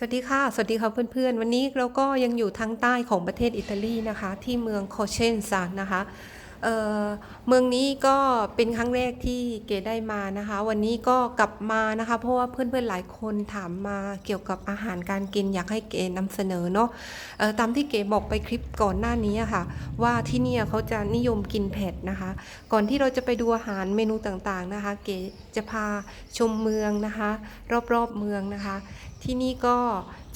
สวัสดีค่ะ สวัสดีค่ะเพื่อนๆ วันนี้เราก็ยังอยู่ทางใต้ของประเทศอิตาลีนะคะ ที่เมืองโคเชนซานนะคะเเมืองนี้ก็เป็นครั้งแรกที่เกได้มานะคะ วันนี้ก็กลับมานะคะ เพราะว่าเพื่อนๆหลายคนถามมาเกี่ยวกับอาหารการกินอยากให้เก๋นำเสนอเนาะตามที่เกบอกไปคลิปก่อนหน้านี้ค่ะ ว่าที่นี่เขาจะนิยมกินเผ็ดนะคะ ก่อนที่เราจะไปดูอาหารเมนูต่างๆนะคะ เกจะพาชมเมืองนะคะ รอบๆเมืองนะคะที่นี่ก็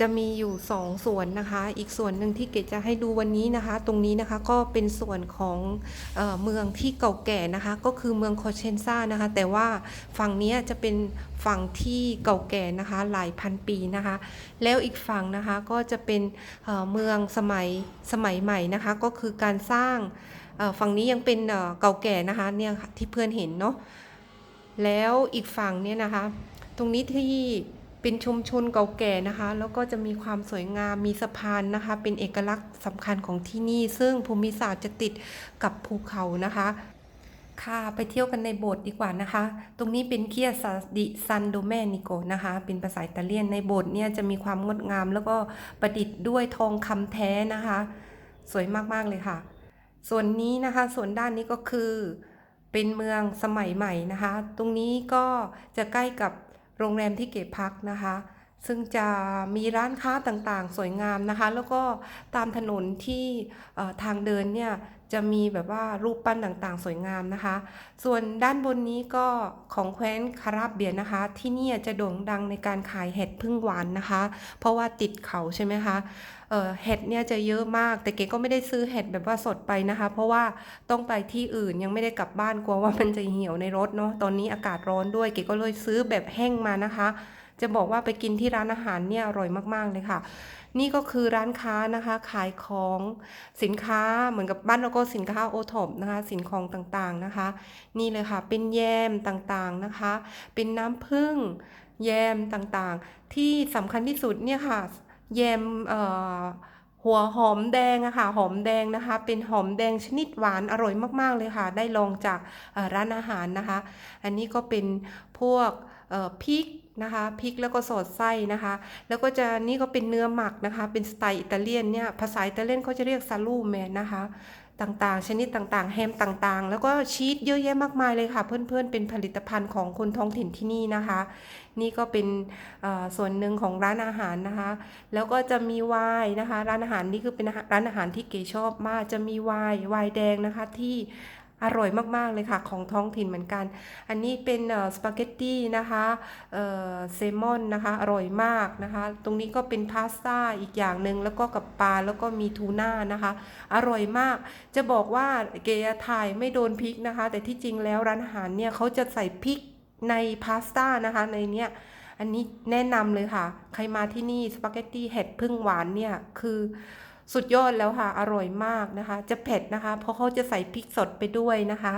จะมีอยู่สองส่วนนะคะ อีกส่วนหนึ่งที่เกดจะให้ดูวันนี้นะคะ ตรงนี้นะคะก็เป็นส่วนของเออเมืองที่เก่าแก่นะคะ ก็คือเมืองโคเชนซานะคะ แต่ว่าฝั่งนี้จะเป็นฝั่งที่เก่าแก่นะคะ หลายพันปีนะคะ แล้วอีกฝั่งนะคะก็จะเป็นเเมืองสมัยสมัยใหม่นะคะ ก็คือการสร้างฝั่งนี้ยังเป็นเเก่าแก่นะคะเนี่ยที่เพื่อนเห็นเนาะแล้วอีกฝั่งเนี่ยนะคะ ตรงนี้ที่ เป็นชุมชนเก่าแก่นะคะ แล้วก็จะมีความสวยงามมีสะพานนะคะ เป็นเอกลักษณ์สำคัญของที่นี่ ซึ่งภูมิศาสตร์จะติดกับภูเขานะคะค่ะไปเที่ยวกันในโบสถ์ดีกว่านะคะ ตรงนี้เป็นเคียซาดิซันโดเมนิโกนะคะ เป็นภาษาอิตาเลียนในโบสถ์เนี่ยจะมีความงดงาม แล้วก็ประดิษฐ์ด้วยทองคำแท้นะคะ สวยมากๆเลยค่ะ ส่วนนี้นะคะ ส่วนด้านนี้ก็คือเป็นเมืองสมัยใหม่นะคะ ตรงนี้ก็จะใกล้กับ โรงแรมที่เก็บพักนะคะ ซึ่งจะมีร้านค้าต่างๆ สวยงามนะคะ แล้วก็ตามถนนที่ทางเดินเนี่ยจะมีแบบว่ารูปปั้นต่างๆ สวยงามนะคะ ส่วนด้านบนนี้ก็ของแคว้นคาราบเบียนะคะ ที่นี่จะโด่งดังในการขายเห็ดพึ่งหวานนะคะ เพราะว่าติดเขาใช่ไหมคะเห็ดเนี่ยจะเยอะมาก แต่เก๋ก็ไม่ได้ซื้อเห็ดแบบว่าสดไปนะคะ เพราะว่าต้องไปที่อื่นยังไม่ได้กลับบ้านกลัวว่ามันจะเหี่ยวในรถเนาะ ตอนนี้อากาศร้อนด้วย เก๋ก็เลยซื้อแบบแห้งมานะคะ จะบอกว่าไปกินที่ร้านอาหารเนี่ยอร่อยมากๆเลยค่ะ นี่ก็คือร้านค้านะคะขายของสินค้าเหมือนกับบ้านเราก็สินค้าโอทอปนะคะ สินของต่างๆนะคะ นี่เลยค่ะ เป็นแยมต่างๆนะคะ เป็นน้ำผึ้งแยมต่างๆ ที่สำคัญที่สุดเนี่ยค่ะแยมเอ่อหัวหอมแดงอะค่ะหอมแดงนะคะ เป็นหอมแดงชนิดหวานอร่อยมากๆเลยค่ะ ได้ลองจากร้านอาหารนะคะ อันนี้ก็เป็นพวกพริก นะคะพริกแล้วก็สอดไส้นะคะ แล้วก็จะนี่ก็เป็นเนื้อหมักนะคะ เป็นสไตล์อิตาเลียนเนี่ยภาษาอิตาเลียนเขาจะเรียกซาลูแมนนะคะต่างๆ ชนิดต่างๆ แฮมต่างๆ แล้วก็ชีสเยอะแยะมากมายเลยค่ะ เพื่อนๆ เป็นผลิตภัณฑ์ของคนท้องถิ่นที่นี่นะคะ นี่ก็เป็นส่วนหนึ่งของร้านอาหารนะคะ แล้วก็จะมีไวน์นะคะ ร้านอาหารนี่คือเป็นรร้านอาหารที่เก๋ชอบมาก จะมีไวน์ไวน์แดงนะคะที่ อร่อยมากๆเลยค่ะ ของท้องถิ่นเหมือนกัน อันนี้เป็นสปาเกตตี้นะคะเซมอนนะคะ อร่อยมากนะคะ ตรงนี้ก็เป็นพาสต้าอีกอย่างหนึ่งแล้วก็กับปลาแล้วก็มีทูน่านะคะ อร่อยมาก จะบอกว่าเกถ่ายไม่โดนพริกนะคะ แต่ที่จริงแล้วร้านอาหารเนี่ยเขาจะใส่พริกในพาสต้านะคะในเนี้ยอันนี้แนะนำเลยค่ะ ใครมาที่นี่สปาเกตตี้เห็ดพึ่งหวานเนี่ยคือ สุดยอดแล้วค่ะ อร่อยมากนะคะ จะเผ็ดนะคะ เพราะเขาจะใส่พริกสดไปด้วยนะคะ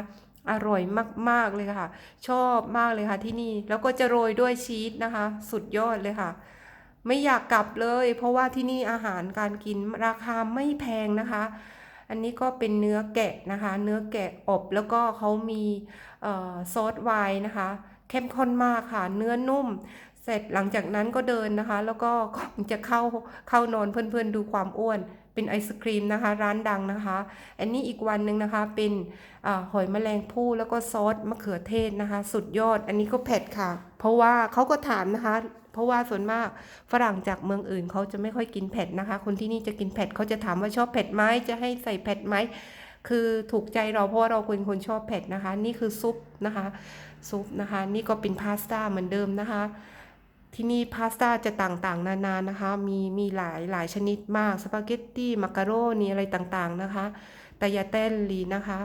อร่อยมากๆเลยค่ะ ชอบมากเลยค่ะที่นี่ แล้วก็จะโรยด้วยชีสนะคะ สุดยอดเลยค่ะ ไม่อยากกลับเลย เพราะว่าที่นี่อาหารการกินราคาไม่แพงนะคะ อันนี้ก็เป็นเนื้อแกะนะคะ เนื้อแกะอบแล้วก็เขามีออซอสไวน์นะคะ เข้มข้นมากค่ะ เนื้อนุ่ม เสร็จหลังจากนั้นก็เดินนะคะ แล้วก็จะเข้าเข้านอนเพื่อนๆดูความอ้วน เป็นไอศครีมนะคะ ร้านดังนะคะ อันนี้อีกวันหนึ่งนะคะเป็นอหอยแมลงภู่แล้วก็ซอสมะเขือเทศนะคะ สุดยอด อันนี้ก็เผ็ดค่ะ เพราะว่าเขาก็ถามนะคะ เพราะว่าส่วนมากฝรั่งจากเมืองอื่นเขาจะไม่ค่อยกินเผ็ดนะคะ คนที่นี่จะกินเผ็ดเขาจะถามว่าชอบเผ็ดไหมจะให้ใส่เผ็ดไหมคือถูกใจเราเพราะาเราเป็นคนชอบเผ็ดนะคะ นี่คือซุปนะคะ ซุปนะคะ นี่ก็เป็นพาสต้าเหมือนเดิมนะคะ ที่นี่พาสต้าจะต่างๆ นานานะคะ มีมีหลายหลายชนิดมากสปาเกตตี้มักกะโรนีอะไรต่างๆนะคะตายาเตลลีนะคะ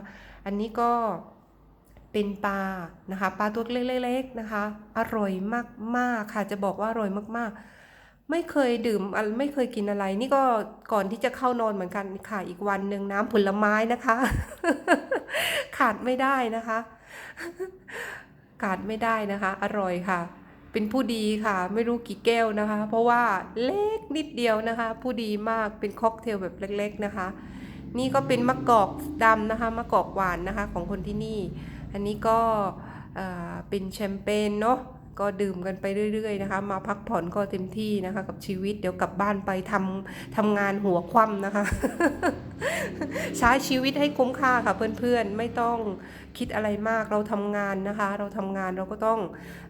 อันนี้ก็เป็นปลานะคะปลาตัวเล็กๆนะคะ อร่อยมากๆค่ะจะบอกว่าอร่อยมากๆ ไม่เคยดื่มไม่เคยกินอะไร นี่ก็ก่อนที่จะเข้านอนเหมือนกันค่ะอีกวันหนึ่งน้ำผลไม้นะคะ ขาดไม่ได้นะคะ ขาดไม่ได้นะคะ อร่อยค่ะ เป็นผู้ดีค่ะ ไม่รู้กี่แก้วนะคะ เพราะว่าเล็กนิดเดียวนะคะ ผู้ดีมากเป็นค็อกเทลแบบเล็ก ๆนะคะ นี่ก็เป็นมะกอกดำนะคะมะกอกหวานนะคะของคนที่นี่ อันนี้ก็เป็นแชมเปญเนาะ ก็ดื่มกันไปเรื่อยๆนะคะ มาพักผ่อนก็เต็มที่นะคะ กับชีวิตเดี๋ยวกลับบ้านไปทำทำงานหัวคว่ำนะคะใช้ชีวิตให้คุ้มค่าค่ะเพื่อนๆ ไม่ต้องคิดอะไรมากเราทำงานนะคะ เราทำงานเราก็ต้อง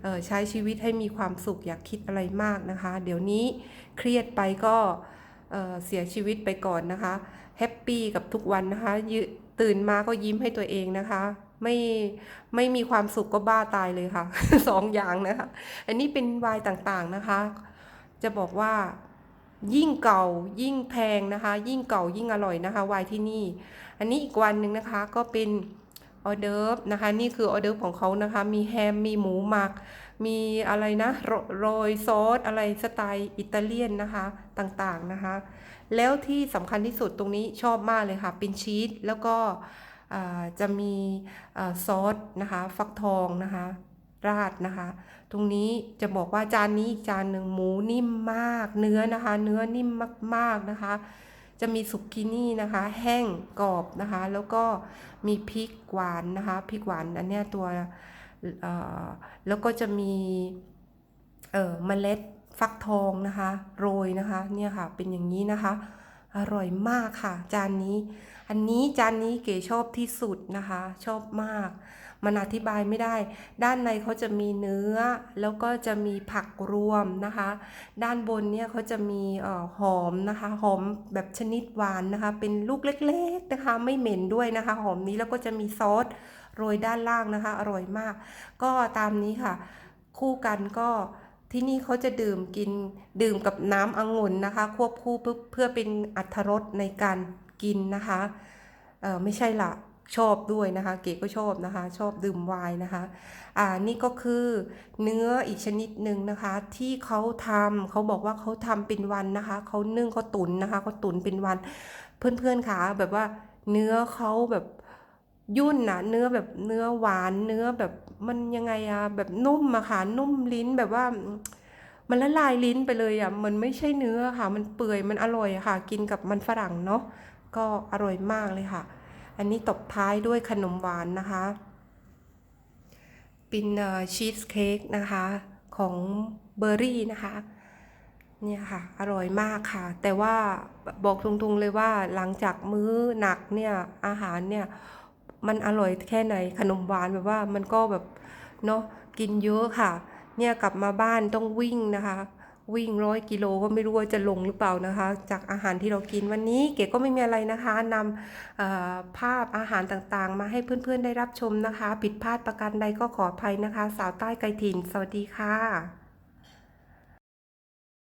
ออใช้ชีวิตให้มีความสุขอยากคิดอะไรมากนะคะ เดี๋ยวนี้เครียดไปก็เอ่อเสียชีวิตไปก่อนนะคะแฮปปี้กับทุกวันนะคะยืตื่นมาก็ยิ้มให้ตัวเองนะคะ ไม่ไม่มีความสุขก็บ้าตายเลยค่ะสองอย่างนะคะ อันนี้เป็นไวน์ต่างๆนะคะ จะบอกว่ายิ่งเก่ายิ่งแพงนะคะ ยิ่งเก่ายิ่งอร่อยนะคะไวน์ที่นี่ อันนี้อีกวันหนึ่งนะคะก็เป็นออเดิร์ฟนะคะ นี่คือออเดิร์ฟของเขานะคะ มีแฮมมีหมูหมัก มีอะไรนะโรโรยซอสอะไรสไตล์อิตาเลียนนะคะต่างๆนะคะ แล้วที่สำคัญที่สุดตรงนี้ชอบมากเลยค่ะ เป็นชีสแล้วก็ จะมีซอสนะคะฟักทองนะคะราดนะคะ ตรงนี้จะบอกว่าจานนี้อีกจานหนึ่งหมูนิ่มมาก เนื้อนะคะ เนื้อนิ่มมากๆนะคะ จะมีสุกินี่นะคะ แห้งกรอบนะคะ แล้วก็มีพริกหวานนะคะพริกหวานอันเนี้ยตัวแล้วก็จะมีเอ่อเมล็ดฟักทองนะคะ โรยนะคะเนี่ยค่ะเป็นอย่างนี้นะคะ อร่อยมากค่ะ จานนี้ อันนี้จานนี้เก๋ชอบที่สุดนะคะ ชอบมาก มันอธิบายไม่ได้ ด้านในเขาจะมีเนื้อ แล้วก็จะมีผักรวมนะคะ ด้านบนเนี่ยเขาจะมีออหอมนะคะ หอมแบบชนิดหวานนะคะ เป็นลูกเล็กๆนะคะ ไม่เหม็นด้วยนะคะ หอมนี้แล้วก็จะมีซอสโรยด้านล่างนะคะ อร่อยมาก ก็ตามนี้ค่ะ คู่กันก็ ที่นี่เขาจะดื่มกินดื่มกับน้ำองุ่นนะคะ ควบคู่เพื่อเพื่อเป็นอรรรสในการกินนะคะเออไม่ใช่ละชอบด้วยนะคะ เก๋ก็ชอบนะคะ ชอบดื่มไวน์นะคะ อ่านี่ก็คือเนื้ออีกชนิดหนึ่งนะคะ ที่เขาทำเขาบอกว่าเขาทำเป็นวันนะคะเขานึ่งเขาตุ๋นนะคะเขาตุ๋นเป็นวัน เพื่อนๆค่ะแบบว่าเนื้อเขาแบบยุ่นนะเนื้อแบบเนื้อหวานเนื้อแบบ มันยังไงอะแบบนุ่มอะค่ะนุ่มลิ้นแบบว่า มันละลายลิ้นไปเลยอะมันไม่ใช่เนื้อค่ะ มันเปื่อยมันอร่อยค่ะ กินกับมันฝรั่งเนาะก็อร่อยมากเลยค่ะ อันนี้ตบท้ายด้วยขนมหวานนะคะเป็นชีสเค้กนะคะ ของเบอร์รี่นะคะเนี่ยค่ะ อร่อยมากค่ะ แต่ว่าบอกตรงๆเลยว่าหลังจากมื้อหนักเนี่ยอาหารเนี่ย มันอร่อยแค่ไหนขนมหวานแบบว่ามันก็แบบเนาะกินเยอะค่ะ เนี่ยกลับมาบ้านต้องวิ่งนะคะ วิ่งร้อยกิโลก็ไม่รู้ว่าจะลงหรือเปล่านะคะ จากอาหารที่เรากินวันนี้เก๋ก็ไม่มีอะไรนะคะนำภาพอาหารต่างๆ มาให้เพื่อนๆได้รับชมนะคะ ผิดพลาดประการใดก็ขออภัยนะคะ สาวใต้ไกลถิ่น สวัสดีค่ะ